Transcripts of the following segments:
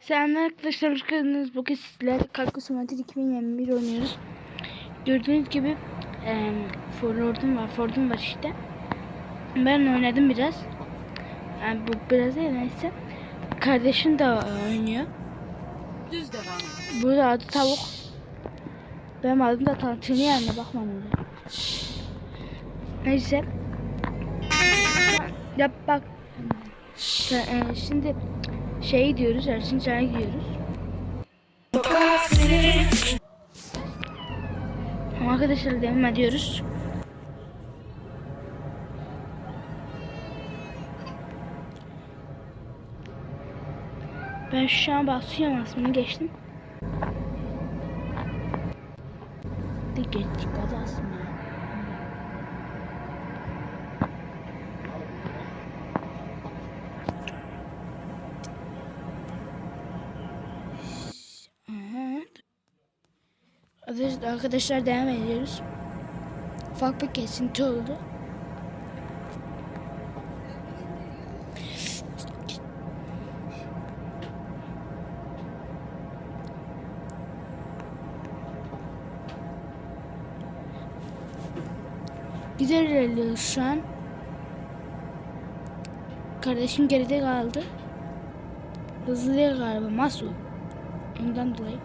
Selamlar arkadaşlar hoş geldiniz. Bugün sizlerle Kalkı Simulator 2021 oynuyoruz. Gördüğünüz gibi e, Ford'um var. Ford'um var işte. Ben oynadım biraz. Yani bu biraz değil neyse. Kardeşim de oynuyor. Düz devam et. Burada adı tavuk. Benim adım da tantuni yani bakma öyle. Neyse. Yap bak. E, şimdi şey diyoruz. Erzincan'a gidiyoruz. Tamam arkadaşlar devam ediyoruz. Ben şu an basıyorum aslında geçtim. De geçtik aslında. Evet. Arkadaşlar, devam ediyoruz. Ufak bir kesinti oldu. Güzel ilerliyoruz şu an. Kardeşim geride kaldı. Hızlı değil galiba. Masu. Ondan dolayı.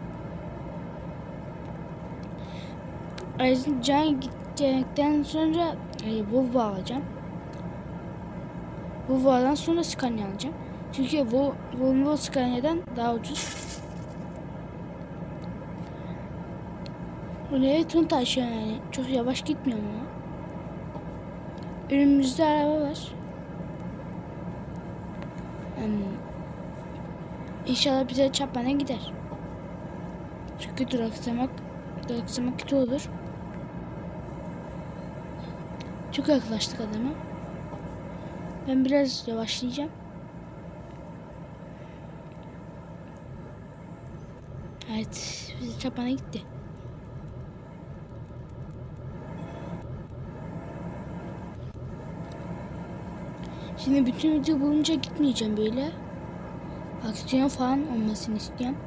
Erzincan gittikten sonra e, Volvo alacağım. Volvo'dan sonra Scania alacağım. Çünkü Vo- Volvo Scania'dan daha ucuz. Öyle Tuntaş yani. Çok yavaş gitmiyorum ama. Önümüzde araba var. Hmm. İnşallah bize çarpmadan gider. Çünkü duraksamak, duraksamak kötü olur. Çok yaklaştık adama. Ben biraz yavaşlayacağım. Evet, bize çarpmadan gitti. Şimdi bütün video bulunca gitmeyeceğim böyle. Aksiyon falan olmasını istiyorum.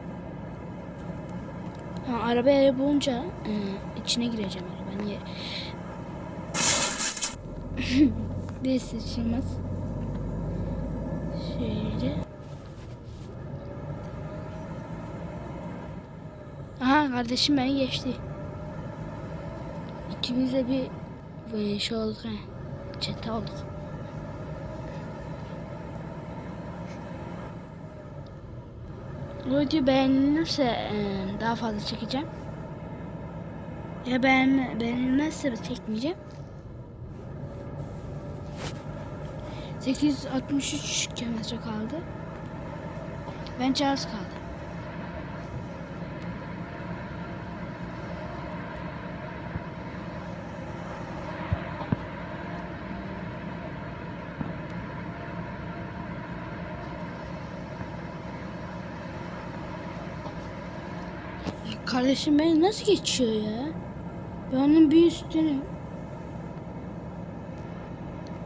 Ha, arabaya bulunca e, içine gireceğim araba. Niye? Neyse çıkmaz. Şöyle. Aha kardeşim beni geçti. İkimiz de bir bir şey olduk ha. Çete olduk. Bu video beğenilirse e, daha fazla çekeceğim. Ya beğen, beğenilmezse çekmeyeceğim. 863 kilometre kaldı. Bence az kaldı. Ya kardeşim beni nasıl geçiyor ya? Ben onun bir üstünüm.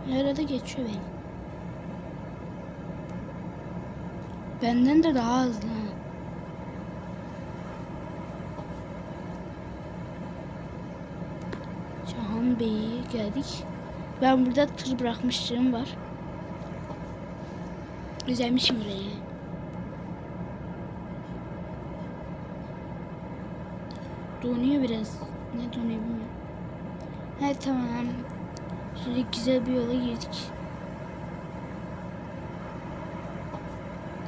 Nerede geçiyor beni? Benden de daha hızlı. ha. Cahan Bey'e geldik. Ben burada tır bırakmışlığım var. Güzelmişim burayı. Donuyor biraz. Ne donuyor bilmiyorum. Evet tamam. Şöyle güzel bir yola girdik.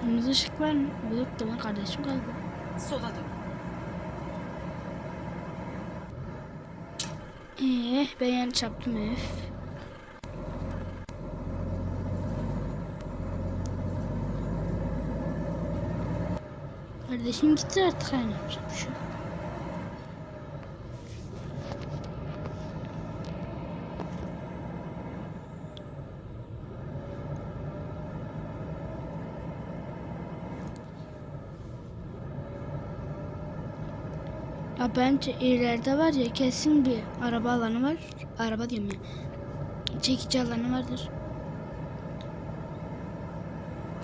Kırmızı ışık var mı? Bu yok da var kardeşim galiba. Sola dön. Ee, ben yani çarptım öf. Kardeşim gitti artık hani yapacak bir şey Ya bence ileride var ya kesin bir araba alanı var. Araba diyorum ya. Çekici alanı vardır.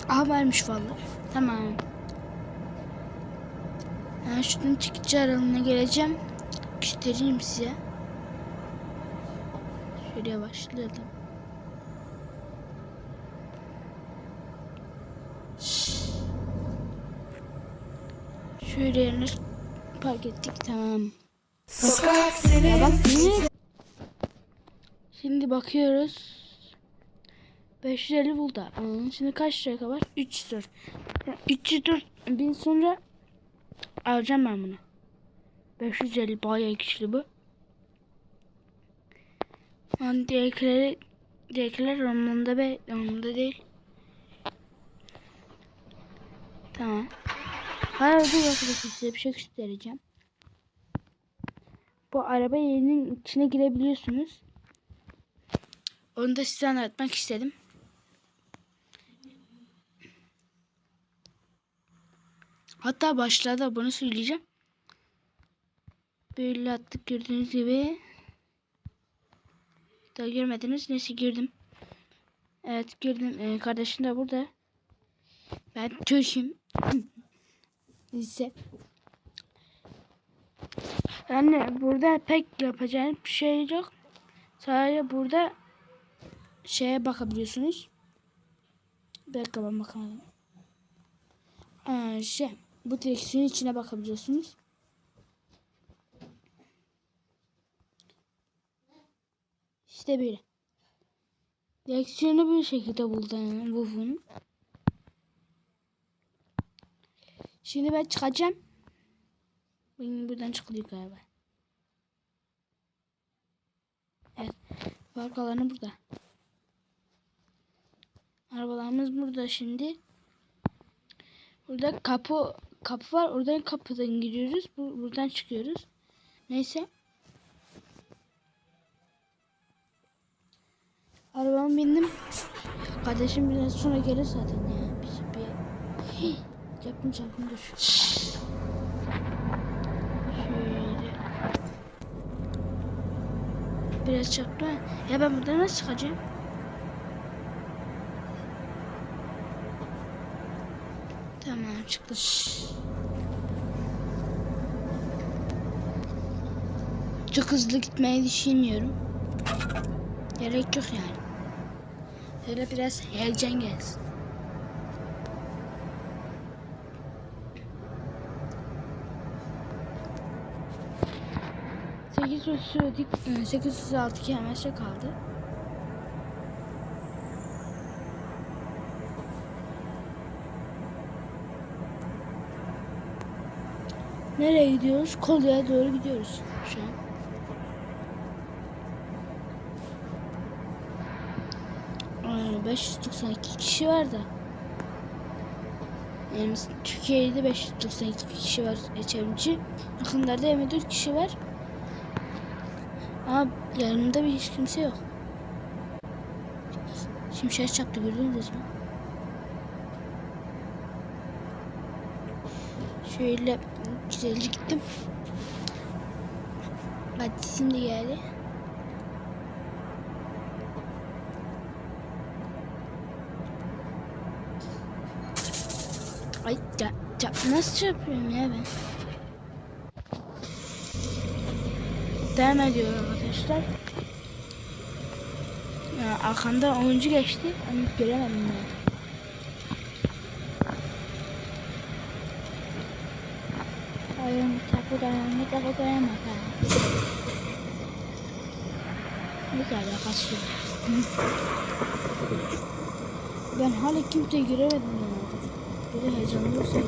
Aha varmış vallahi. Tamam. Ben şuradan çıkıcı aralığına geleceğim. Göstereyim size. Şöyle başladım. Şöyle yerine park ettik tamam. Sokak Ya bak? Şimdi bakıyoruz. 550 buldu. Şimdi kaç dakika var? 304. 304 bin sonra alacağım ben bunu. 550 bayağı güçlü bu. Yani diğerleri diğerler onunda ve onunda değil. Tamam. Hayır dur arkadaşlar size bir şey göstereceğim. Bu araba yerinin içine girebiliyorsunuz. Onu da size anlatmak istedim. Hatta başlarda bunu söyleyeceğim. Böyle attık gördüğünüz gibi. Daha görmediniz. Neyse girdim. Evet girdim. Ee, kardeşim de burada. Ben Türk'üm. Neyse. Yani burada pek yapacağım bir şey yok. Sadece burada şeye bakabiliyorsunuz. Dakika ben bakalım. Aa, şey, bu direksiyonun içine bakabiliyorsunuz. İşte böyle. Direksiyonu bu şekilde buldum Wolf'un. Şimdi ben çıkacağım. Benim buradan çıkılıyor galiba. Evet. Park alanı burada. Arabalarımız burada şimdi. Burada kapı kapı var. Oradan kapıdan giriyoruz. Bu, buradan çıkıyoruz. Neyse. Arabama bindim. Kardeşim biraz sonra gelir zaten ya. Biz bir... Çarpın çarpın dur. Şöyle. Biraz çarptı. Ya ben buradan nasıl çıkacağım? Tamam çıktı. Çok hızlı gitmeyi düşünmüyorum. Gerek yok yani. Şöyle biraz heyecan gelsin. Sekiz söyledik. Sekiz altı kilometre kaldı. Nereye gidiyoruz? Koluya doğru gidiyoruz şu an. Aa, 592 kişi var da. Yani Türkiye'de 592 kişi var çevrimiçi. Yakınlarda 24 kişi var. Ama yanımda bir hiç kimse yok. Şimşek çaktı gördünüz mü? Şöyle güzelce gittim. Hadi şimdi geldi. Ay ya, ya nasıl yapıyorum ya ben? Devam ediyor arkadaşlar. Ya, arkamda oyuncu geçti ama göremedim ya. Ayağım takı dayanma takı dayanma Ne alakası yok. ben hala kimseyi göremedim ya. Böyle heyecanlı olsaydı.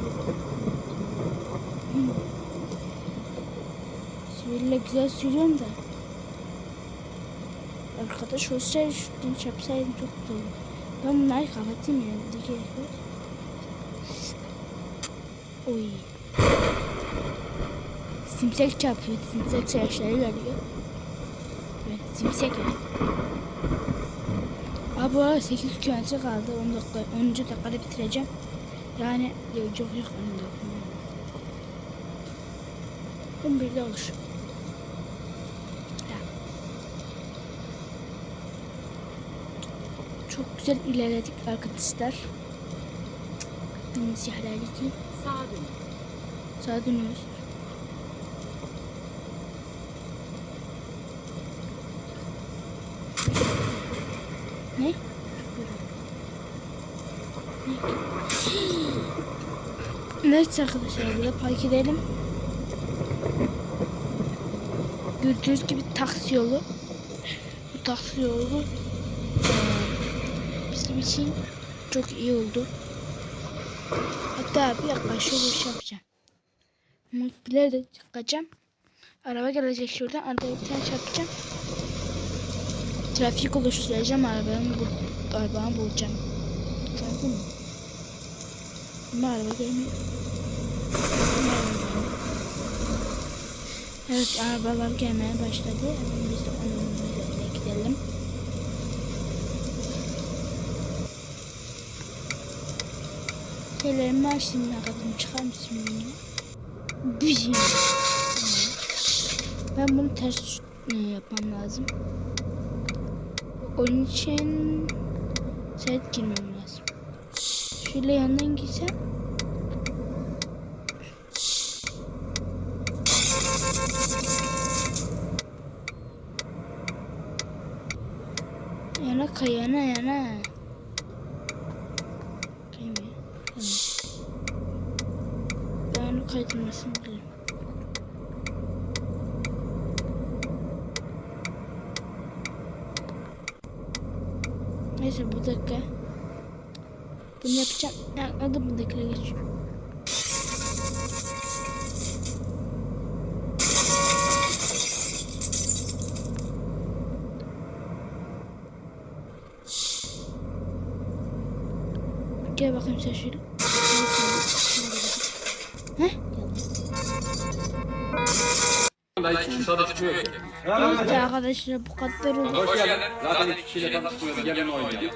Şöyle güzel sürüyorum da. Arkadaş olsaydı şuradan çarpsaydım çok güzel olur. Ben bunları kapatayım ya. Bir gerek. Oy. Simsek çarpıyor. Simsek sesleri geliyor. Evet, simsek ya. Abi bu arada 8 kilometre kaldı. 10 dakika, 10. dakikada bitireceğim. Yani yok yok yok 10 dakika. 11'de olur. Çok güzel ilerledik arkadaşlar. Benim sihirlerlik Sağa dön. Sağa dönüyoruz. Ne? Ne? Neyse arkadaşlar burada park edelim. Gördüğünüz gibi taksi yolu. Bu taksi yolu bizim için çok iyi oldu. Hatta bir dakika şöyle bir şey yapacağım. Mutluları da çıkacağım. Araba gelecek şuradan. Arabaya bir tane çarpacağım. Trafik oluşturacağım. Arabamı, bul arabamı bulacağım. Gördün mü? Ama araba gelmiyor. Evet arabalar gelmeye başladı. Biz de onun Şeylerimi açtım yakaladım. Çıkar mısın bunu? Bizim. Ben bunu ters e, yapmam lazım. Onun için set girmem lazım. Şöyle yandan girsem. Yana kay yana yana. Kaymıyor. Tamam. Ben onu kaydırmasını bilirim. Neyse bu dakika. Bunu yapacağım. Ya, hadi bu dakika geçiyorum. Gel bakayım sen. Heh, Ben iki kişi çıkmıyor ki. Neyse arkadaşlar bu kadar oldu. Hoş geldin. Zaten iki kişiyle falan çıkmıyordu. Gelin oynayalım.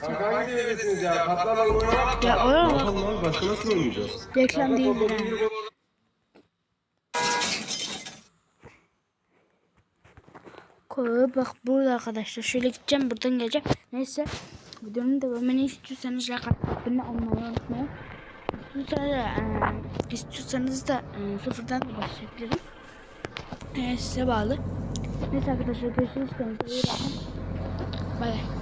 Kanka hangi evdesiniz ya? Patlarla oynamak Ya oğlum Yapalım abi başka nasıl oynayacağız? reklam değil mi? Koy bak burada arkadaşlar. Şöyle gideceğim buradan geleceğim. Neyse videonun devamını istiyorsanız like atıp beni almayı unutmayın. İstiyorsanız, e, istiyorsanız da e, sıfırdan da başlayabilirim. E, size bağlı. Neyse arkadaşlar görüşürüz. Kendinize. Bay bay.